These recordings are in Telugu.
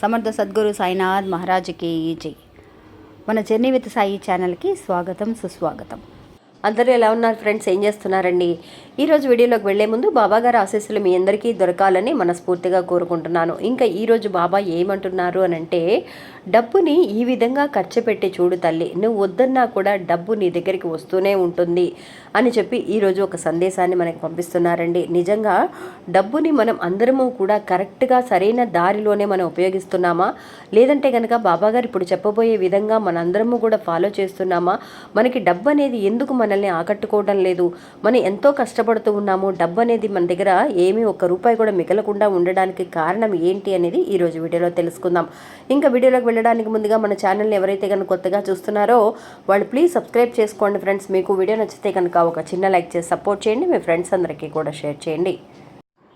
సమర్థ సద్గురు సాయినాథ్ మహారాజ్కి జై. మన జర్నీ విత్ సాయి ఛానల్కి స్వాగతం సుస్వాగతం. అందరూ ఎలా ఉన్నారు ఫ్రెండ్స్? ఏం చేస్తున్నారండి? ఈరోజు వీడియోలోకి వెళ్ళే ముందు బాబా గారి ఆశీస్సులు మీ అందరికీ దొరకాలని మనస్ఫూర్తిగా కోరుకుంటున్నాను. ఇంకా ఈరోజు బాబా ఏమంటున్నారు అని అంటే డబ్బుని ఈ విధంగా ఖర్చు పెట్టి చూడు తల్లి నువ్వు వద్దన్నా కూడా డబ్బు నీ దగ్గరికి వస్తూనే ఉంటుంది అని చెప్పి ఈరోజు ఒక సందేశాన్ని మనకు పంపిస్తున్నారండి. నిజంగా డబ్బుని మనం అందరము కూడా కరెక్ట్గా సరైన దారిలోనే మనం ఉపయోగిస్తున్నామా? లేదంటే కనుక బాబా గారు ఇప్పుడు చెప్పబోయే విధంగా మనందరము కూడా ఫాలో చేస్తున్నామా? మనకి డబ్బు అనేది ఎందుకు మన మనల్ని ఆకట్టుకోవడం లేదు. మనం ఎంతో కష్టపడుతూ ఉన్నాము. డబ్బు అనేది మన దగ్గర ఏమీ ఒక్క రూపాయి కూడా మిగలకుండా ఉండడానికి కారణం ఏంటి అనేది ఈరోజు వీడియోలో తెలుసుకుందాం. ఇంకా వీడియోలోకి వెళ్ళడానికి ముందుగా మన ఛానల్ని ఎవరైతే కనుక కొత్తగా చూస్తున్నారో వాళ్ళు ప్లీజ్ సబ్స్క్రైబ్ చేసుకోండి ఫ్రెండ్స్. మీకు వీడియో నచ్చితే కనుక ఒక చిన్న లైక్ చేసి సపోర్ట్ చేయండి. మీ ఫ్రెండ్స్ అందరికీ కూడా షేర్ చేయండి.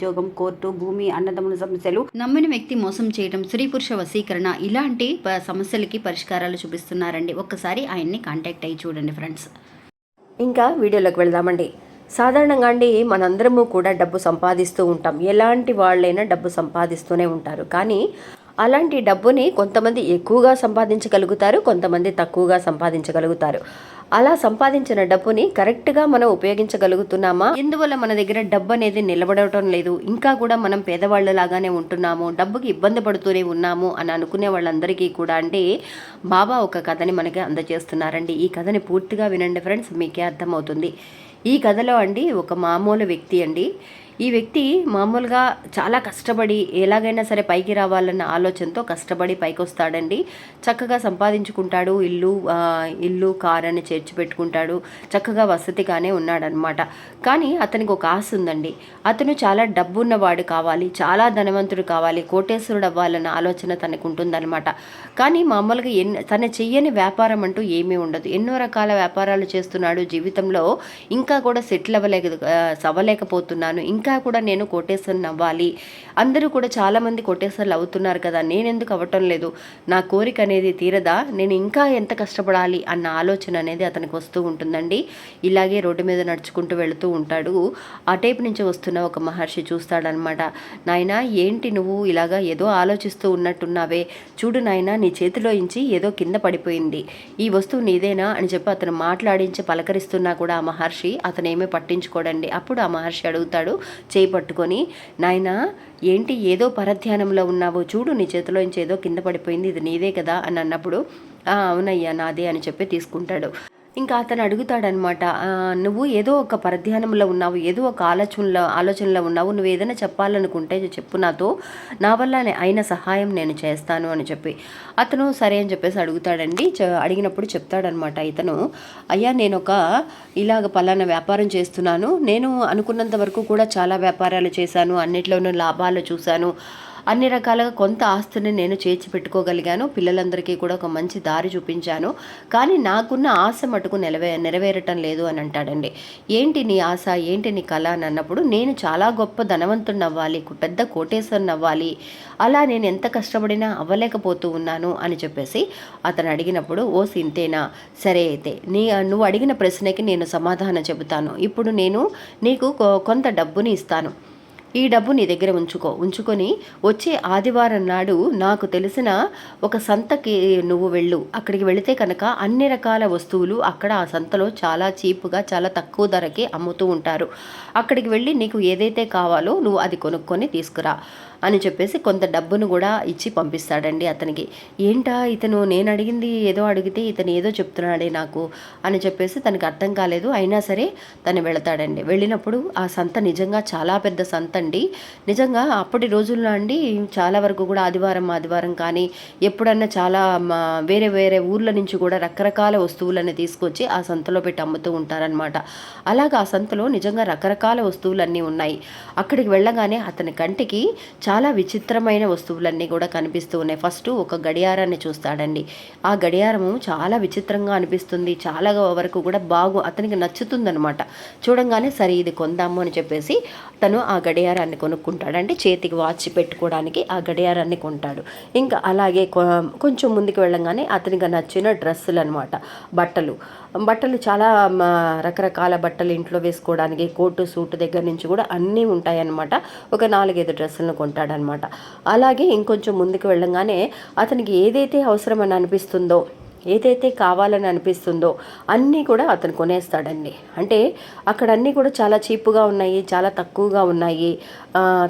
ఉద్యోగం కోర్టు భూమి అన్నదమ్ముల సమస్యలు నమ్మిన వ్యక్తి మోసం చేయడం స్త్రీ పురుష వశీకరణ ఇలాంటి సమస్యలకి పరిష్కారాలు చూపిస్తున్నారండి. ఒక్కసారి ఆయన్ని కాంటాక్ట్ అయ్యి చూడండి ఫ్రెండ్స్. ఇంకా వీడియోలోకి వెళ్దామండి. సాధారణంగా అండి మనందరము కూడా డబ్బు సంపాదిస్తూ ఉంటాం. ఎలాంటి వాళ్ళైనా డబ్బు సంపాదిస్తూనే ఉంటారు. కానీ అలాంటి డబ్బుని కొంతమంది ఎక్కువగా సంపాదించగలుగుతారు కొంతమంది తక్కువగా సంపాదించగలుగుతారు. అలా సంపాదించిన డబ్బుని కరెక్ట్గా మనం ఉపయోగించగలుగుతున్నామా? ఎందువల్ల మన దగ్గర డబ్బు అనేది నిలబడటం లేదు? ఇంకా కూడా మనం పేదవాళ్ళలాగానే ఉంటున్నాము డబ్బుకి ఇబ్బంది పడుతూనే ఉన్నాము అని అనుకునే వాళ్ళందరికీ కూడా అంటే బాబా ఒక కథని మనకి అందజేస్తున్నారండి. ఈ కథని పూర్తిగా వినండి ఫ్రెండ్స్ మీకే అర్థమవుతుంది. ఈ కథలో అండి ఒక మామూలు వ్యక్తి అండి. ఈ వ్యక్తి మామూలుగా చాలా కష్టపడి ఎలాగైనా సరే పైకి రావాలన్న ఆలోచనతో కష్టపడి పైకి వస్తాడండి చక్కగా సంపాదించుకుంటాడు. ఇల్లు ఇల్లు కార్ అని తెచ్చిపెట్టుకుంటాడు. చక్కగా వసతిగానే ఉన్నాడనమాట కానీ అతనికి ఒక ఆశ ఉందండి. అతను చాలా డబ్బున్నవాడు కావాలి చాలా ధనవంతుడు కావాలి కోటేశ్వరుడు అవ్వాలన్న ఆలోచన తనకు ఉంటుందన్నమాట కానీ మామూలుగా ఎన్ తన చెయ్యని వ్యాపారం అంటూ ఏమీ ఉండదు. ఎన్నో రకాల వ్యాపారాలు చేస్తున్నాడు. జీవితంలో ఇంకా కూడా సెటిల్ అవ్వలేక సవ్వలేకపోతున్నాను. అవ్వలేకపోతున్నాను ఇంకా కూడా నేను కోటేశ్వరుని అవ్వాలి అందరూ కూడా చాలామంది కోటేశ్వర్లు అవుతున్నారు కదా నేను ఎందుకు అవ్వటం లేదు? నా కోరిక అనేది తీరదా? నేను ఇంకా ఎంత కష్టపడాలి? అన్న ఆలోచన అనేది అతనికి వస్తూ ఉంటుందండి. ఇలాగే రోడ్డు మీద నడుచుకుంటూ వెళుతూ ఉంటాడు. ఆ టైపు నుంచి వస్తున్న ఒక మహర్షి చూస్తాడనమాట నాయనా ఏంటి నువ్వు ఇలాగా ఏదో ఆలోచిస్తూ ఉన్నట్టున్నావే? చూడు నాయనా నీ చేతిలో ఇంచి ఏదో కింద పడిపోయింది. ఈ వస్తువు నీదేనా? అని చెప్పి అతను మాట్లాడించి పలకరిస్తున్నా కూడా ఆ మహర్షి అతనేమీ పట్టించుకోడండి. అప్పుడు ఆ మహర్షి అడుగుతాడు చేయి పట్టుకొని నాయనా ఏంటి ఏదో పరధ్యానంలో ఉన్నావు? చూడు నీ చేతిలో ఇంచి ఏదో కింద పడిపోయింది. ఇది నీదే కదా? అని అన్నప్పుడు అవునయ్యా నాదే అని చెప్పి తీసుకుంటాడు. ఇంకా అతను అడుగుతాడనమాట నువ్వు ఏదో ఒక పరధ్యానంలో ఉన్నావు ఏదో ఒక ఆలోచనలో ఆలోచనలో ఉన్నావు నువ్వు ఏదైనా చెప్పాలనుకుంటే చెప్పు నాతో నా వల్ల అయిన సహాయం నేను చేస్తాను అని చెప్పి. అతను సరే అని చెప్పేసి అడుగుతాడండి. చ- అడిగినప్పుడు చెప్తాడనమాట ఇతను అయ్యా నేను ఒక ఇలాగ పలానా వ్యాపారం చేస్తున్నాను. నేను అనుకున్నంత వరకు కూడా చాలా వ్యాపారాలు చేశాను అన్నిట్లోనూ లాభాలు చూశాను. అన్ని రకాలుగా కొంత ఆస్తిని నేను చేర్చి పెట్టుకోగలిగాను. పిల్లలందరికీ కూడా ఒక మంచి దారి చూపించాను. కానీ నాకున్న ఆశ మటుకు నెరవే నెరవేరటం లేదు అని అంటాడండి. ఏంటి నీ ఆశ? ఏంటి నీ కళ అని అన్నప్పుడు నేను చాలా గొప్ప ధనవంతుడిని అవ్వాలి పెద్ద కోటేశ్వరుని అవ్వాలి. అలా నేను ఎంత కష్టపడినా అవ్వలేకపోతూ ఉన్నాను అని చెప్పేసి అతను అడిగినప్పుడు ఓ సింతేనా? సరే అయితే నీ నువ్వు అడిగిన ప్రశ్నకి నేను సమాధానం చెబుతాను. ఇప్పుడు నేను నీకు కొ- కొంత డబ్బుని ఇస్తాను. ఈ డబ్బు నీ దగ్గర ఉంచుకో. ఉంచుకొని వచ్చే ఆదివారం నాడు నాకు తెలిసిన ఒక సంతకి నువ్వు వెళ్ళు. అక్కడికి వెళితే కనుక అన్ని రకాల వస్తువులు అక్కడ ఆ సంతలో చాలా చీప్గా చాలా తక్కువ ధరకే అమ్ముతూ ఉంటారు. అక్కడికి వెళ్ళి నీకు ఏదైతే కావాలో నువ్వు అది కొనుక్కొని తీసుకురా. అని చెప్పేసి కొంత డబ్బును కూడా ఇచ్చి పంపిస్తాడండి అతనికి. ఏంటా ఇతను? నేను అడిగింది ఏదో అడిగితే ఇతను ఏదో చెప్తున్నాడే నాకు అని చెప్పేసి తనకి అర్థం కాలేదు. అయినా సరే తను వెళతాడండి. వెళ్ళినప్పుడు ఆ సంత నిజంగా చాలా పెద్ద సంత అండి. నిజంగా అప్పటి రోజుల్లో అండి చాలా వరకు కూడా ఆదివారం ఆదివారం కానీ ఎప్పుడన్నా చాలా మా వేరే వేరే ఊర్ల నుంచి కూడా రకరకాల వస్తువులను తీసుకొచ్చి ఆ సంతలో పెట్టి అమ్ముతూ ఉంటారనమాట అలాగా ఆ సంతలో నిజంగా రకరకాల వస్తువులన్నీ ఉన్నాయి. అక్కడికి వెళ్ళగానే అతని కంటికి చాలా విచిత్రమైన వస్తువులన్నీ కూడా కనిపిస్తూ ఉన్నాయి. ఫస్ట్ ఒక గడియారాన్ని చూస్తాడండి. ఆ గడియారము చాలా విచిత్రంగా అనిపిస్తుంది. చాలా వరకు కూడా బాగు అతనికి నచ్చుతుందనమాట చూడంగానే సరే ఇది కొందాము అని చెప్పేసి తను ఆ గడియారాన్ని కొనుక్కుంటాడు అంటే చేతికి వాచ్ పెట్టుకోవడానికి ఆ గడియారాన్ని కొంటాడు. ఇంకా అలాగే కొ- కొంచెం ముందుకు వెళ్ళంగానే అతనికి నచ్చిన డ్రెస్సులు అనమాట బట్టలు. బట్టలు చాలా రకరకాల బట్టలు ఇంట్లో వేసుకోవడానికి కోటు సూట్ దగ్గర నుంచి కూడా అన్నీ ఉంటాయన్నమాట. ఒక నాలుగైదు డ్రెస్సులను ఉంటాడనమాట అలాగే ఇంకొంచెం ముందుకు వెళ్ళంగానే అతనికి ఏదైతే అవసరమని అనిపిస్తుందో ఏదైతే కావాలని అనిపిస్తుందో అన్నీ కూడా అతను కొనేస్తాడండి. అంటే అక్కడ అన్నీ కూడా చాలా చీప్గా ఉన్నాయి చాలా తక్కువగా ఉన్నాయి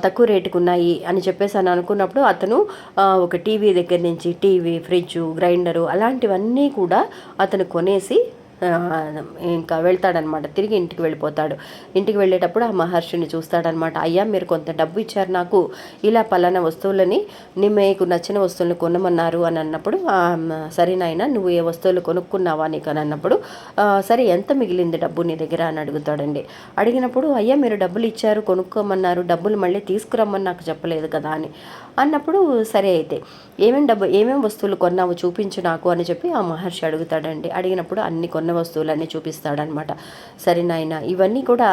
తక్కువ రేటుకు ఉన్నాయి అని చెప్పేసి అని అనుకున్నప్పుడు అతను ఒక టీవీ దగ్గర నుంచి టీవీ ఫ్రిడ్జ్ గ్రైండరు అలాంటివన్నీ కూడా అతను కొనేసి ఇంకా వెళ్తాడనమాట. తిరిగి ఇంటికి వెళ్ళిపోతాడు. ఇంటికి వెళ్ళేటప్పుడు ఆ మహర్షిని చూస్తాడనమాట. అయ్యా మీరు కొంత డబ్బు ఇచ్చారు నాకు. ఇలా పలానా వస్తువులని మీకు నచ్చిన వస్తువులను కొనమన్నారు అని అన్నప్పుడు సరే నాయన నువ్వు ఏ వస్తువులు కొనుక్కున్నావా నీకు? అని అన్నప్పుడు సరే ఎంత మిగిలింది డబ్బు నీ దగ్గర? అని అడుగుతాడండి. అడిగినప్పుడు అయ్యా మీరు డబ్బులు ఇచ్చారు కొనుక్కోమన్నారు. డబ్బులు మళ్ళీ తీసుకురమ్మని నాకు చెప్పలేదు కదా అని. అన్నప్పుడు సరే అయితే ఏమేమి డబ్బు ఏమేమి వస్తువులు కొన్నావు? చూపించు నాకు అని చెప్పి ఆ మహర్షి అడుగుతాడండి. అడిగినప్పుడు అన్ని కొన్న వస్తువులన్నీ చూపిస్తాడనమాట. సరే నాయన ఇవన్నీ కూడా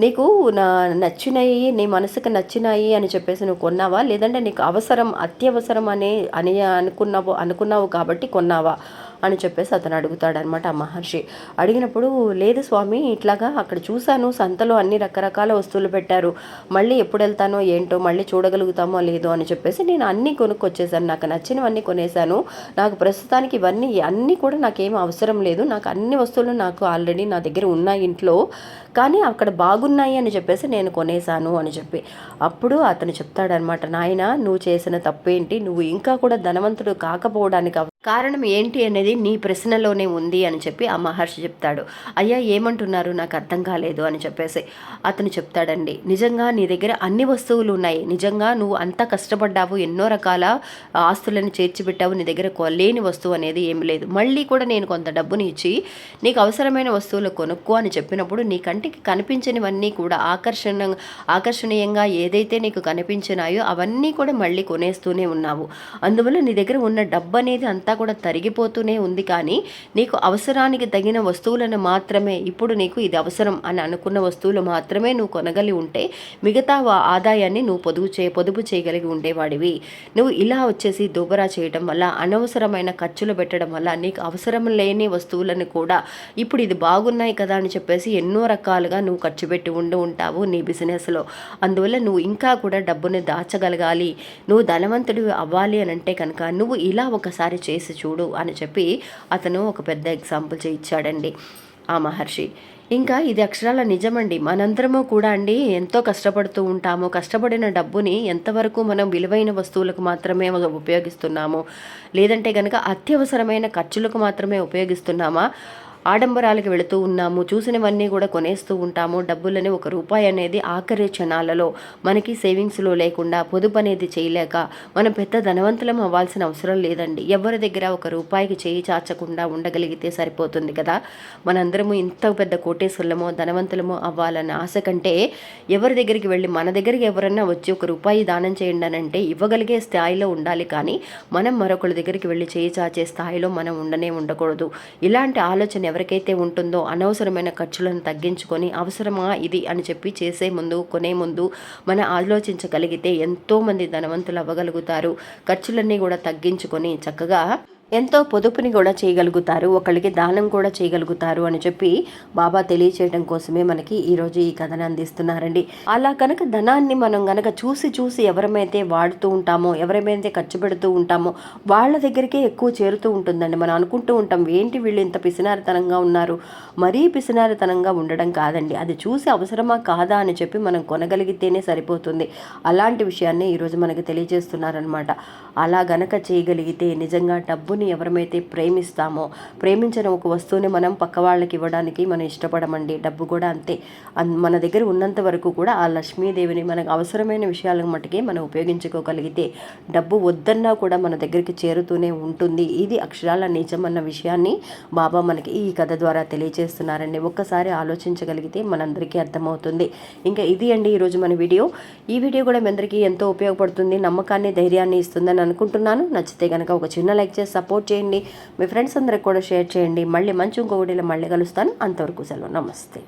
నీకు నా నచ్చినాయి నీ మనసుకు నచ్చినాయి అని చెప్పేసి నువ్వు కొన్నావా? లేదంటే నీకు అవసరం అత్యవసరం అనే అని అనుకున్నావు అనుకున్నావు కాబట్టి కొన్నావా? అని చెప్పేసి అతను అడుగుతాడనమాట ఆ మహర్షి. అడిగినప్పుడు లేదు స్వామి ఇట్లాగా అక్కడ చూశాను సంతలో అన్ని రకరకాల వస్తువులు పెట్టారు. మళ్ళీ ఎప్పుడు వెళ్తానో ఏంటో మళ్ళీ చూడగలుగుతామో లేదో అని చెప్పేసి నేను అన్నీ కొనుక్కొచ్చేసాను. నాకు నచ్చినవన్నీ కొనేసాను. నాకు ప్రస్తుతానికి ఇవన్నీ అన్నీ కూడా నాకేం అవసరం లేదు. నాకు అన్ని వస్తువులు నాకు ఆల్రెడీ నా దగ్గర ఉన్నాయి ఇంట్లో. కానీ అక్కడ బాగున్నాయి అని చెప్పేసి నేను కొనేసాను అని చెప్పి. అప్పుడు అతను చెప్తాడనమాట నాయన నువ్వు చేసిన తప్పేంటి? నువ్వు ఇంకా కూడా ధనవంతుడు కాకపోవడానికి కారణం ఏంటి అనేది నీ ప్రశ్నలోనే ఉంది అని చెప్పి ఆ మహర్షి చెప్తాడు. అయ్యా ఏమంటున్నారు? నాకు అర్థం కాలేదు అని చెప్పేసి అతను చెప్తాడండి. నిజంగా నీ దగ్గర అన్ని వస్తువులు ఉన్నాయి. నిజంగా నువ్వు అంత కష్టపడ్డావు ఎన్నో రకాల ఆస్తులను చేర్చిపెట్టావు నీ దగ్గర కొ- లేని వస్తువు అనేది ఏమి లేదు. మళ్ళీ కూడా నేను కొంత డబ్బుని ఇచ్చి నీకు అవసరమైన వస్తువులు కొనుక్కో అని చెప్పినప్పుడు నీ కంటికి కనిపించనివన్నీ కూడా ఆకర్షణ ఆకర్షణీయంగా ఏదైతే నీకు కనిపించినాయో అవన్నీ కూడా మళ్ళీ కొనేస్తూనే ఉన్నావు. అందువల్ల నీ దగ్గర ఉన్న డబ్బు అనేది అంతా కూడా తరిగిపోతూనే ఉంది. కానీ నీకు అవసరానికి తగిన వస్తువులను మాత్రమే ఇప్పుడు నీకు ఇది అవసరం అని అనుకున్న వస్తువులు మాత్రమే నువ్వు కొనగలి ఉంటే మిగతా ఆదాయాన్ని నువ్వు పొదుపు చే పొదుపు చేయగలిగి ఉండేవాడివి. నువ్వు ఇలా వచ్చేసి దుబరా చేయడం వల్ల అనవసరమైన ఖర్చులు పెట్టడం వల్ల నీకు అవసరం లేని వస్తువులను కూడా ఇప్పుడు ఇది బాగున్నాయి కదా అని చెప్పేసి ఎన్నో రకాలుగా నువ్వు ఖర్చు పెట్టి ఉండి ఉంటావు నీ బిజినెస్లో. అందువల్ల నువ్వు ఇంకా కూడా డబ్బుని దాచగలగాలి. నువ్వు ధనవంతుడు అవ్వాలి అని అంటే కనుక నువ్వు ఇలా ఒకసారి చేసి చూడు అని చెప్పి అతను ఒక పెద్ద ఎగ్జాంపుల్ ఇచ్చాడండి ఆ మహర్షి. ఇంకా ఇది అక్షరాల నిజమండి. మనందరము కూడా అండి ఎంతో కష్టపడుతూ ఉంటాము. కష్టపడిన డబ్బుని ఎంతవరకు మనం విలువైన వస్తువులకు మాత్రమే ఉపయోగిస్తున్నాము? లేదంటే కనుక అత్యవసరమైన ఖర్చులకు మాత్రమే ఉపయోగిస్తున్నామా? ఆడంబరాలకు వెళుతూ ఉన్నాము. చూసినవన్నీ కూడా కొనేస్తూ ఉంటాము. డబ్బులని ఒక రూపాయి అనేది ఆఖరి క్షణాలలో మనకి సేవింగ్స్లో లేకుండా పొదుపు అనేది చేయలేక మనం పెద్ద ధనవంతులం అవ్వాల్సిన అవసరం లేదండి. ఎవరి దగ్గర ఒక రూపాయికి చేయి చాచకుండా ఉండగలిగితే సరిపోతుంది కదా? మనందరము ఇంత పెద్ద కోటేశ్వరులమో ధనవంతులమో అవ్వాలన్న ఆశ కంటే ఎవరి దగ్గరికి వెళ్ళి మన దగ్గరికి ఎవరన్నా వచ్చి ఒక రూపాయి దానం చేయండి అని అంటే ఇవ్వగలిగే స్థాయిలో ఉండాలి కానీ మనం మరొకరి దగ్గరికి వెళ్ళి చేయి చాచే స్థాయిలో మనం ఉండనే ఉండకూడదు. ఇలాంటి ఆలోచన ఎవరికైతే ఉంటుందో అనవసరమైన ఖర్చులను తగ్గించుకొని అవసరమా ఇది అని చెప్పి చేసే ముందు కొనే ముందు మన ఆలోచించగలిగితే ఎంతోమంది ధనవంతులు అవ్వగలుగుతారు. ఖర్చులన్నీ కూడా తగ్గించుకొని చక్కగా ఎంతో పొదుపుని కూడా చేయగలుగుతారు ఒకళ్ళకి దానం కూడా చేయగలుగుతారు అని చెప్పి బాబా తెలియచేయడం కోసమే మనకి ఈరోజు ఈ కథను అందిస్తున్నారండి. అలా కనుక ధనాన్ని మనం గనక చూసి చూసి ఎవరమైతే వాడుతూ ఉంటామో ఎవరమైతే ఖర్చు పెడుతూ ఉంటామో వాళ్ళ దగ్గరికే ఎక్కువ చేరుతూ ఉంటుందండి. మనం అనుకుంటూ ఉంటాం ఏంటి వీళ్ళు ఇంత పిసినారితనంగా ఉన్నారు? మరీ పిసినారితనంగా ఉండడం కాదండి. అది చూసి అవసరమా కాదా అని చెప్పి మనం కొనగలిగితేనే సరిపోతుంది. అలాంటి విషయాన్ని ఈరోజు మనకి తెలియజేస్తున్నారనమాట అలా గనక చేయగలిగితే నిజంగా డబ్బు వస్తువుని ఎవరమైతే ప్రేమిస్తామో ప్రేమించిన ఒక వస్తువుని మనం పక్క వాళ్ళకి ఇవ్వడానికి మనం ఇష్టపడమండి. డబ్బు కూడా అంతే. మన దగ్గర ఉన్నంత వరకు కూడా ఆ లక్ష్మీదేవిని మనకు అవసరమైన విషయాలకు మటుకే మనం ఉపయోగించుకోగలిగితే డబ్బు వద్దన్నా కూడా మన దగ్గరికి చేరుతూనే ఉంటుంది. ఇది అక్షరాల నిజం అన్న విషయాన్ని బాబా మనకి ఈ కథ ద్వారా తెలియజేస్తున్నారండి ఒక్కసారి ఆలోచించగలిగితే మనందరికీ అర్థమవుతుంది. ఇంకా ఇది అండి ఈరోజు మన వీడియో. ఈ వీడియో కూడా మీ అందరికీ ఎంతో ఉపయోగపడుతుంది నమ్మకాన్ని ధైర్యాన్ని ఇస్తుందని అనుకుంటున్నాను. నచ్చితే కనుక ఒక చిన్న లైక్ చేసి సపోర్ట్ చేయండి. మీ ఫ్రెండ్స్ అందరికి కూడా షేర్ చేయండి. మళ్ళీ మంచి ఇంకొకటిలో మళ్ళీ కలుస్తాను. అంతవరకు సెలవు. నమస్తే.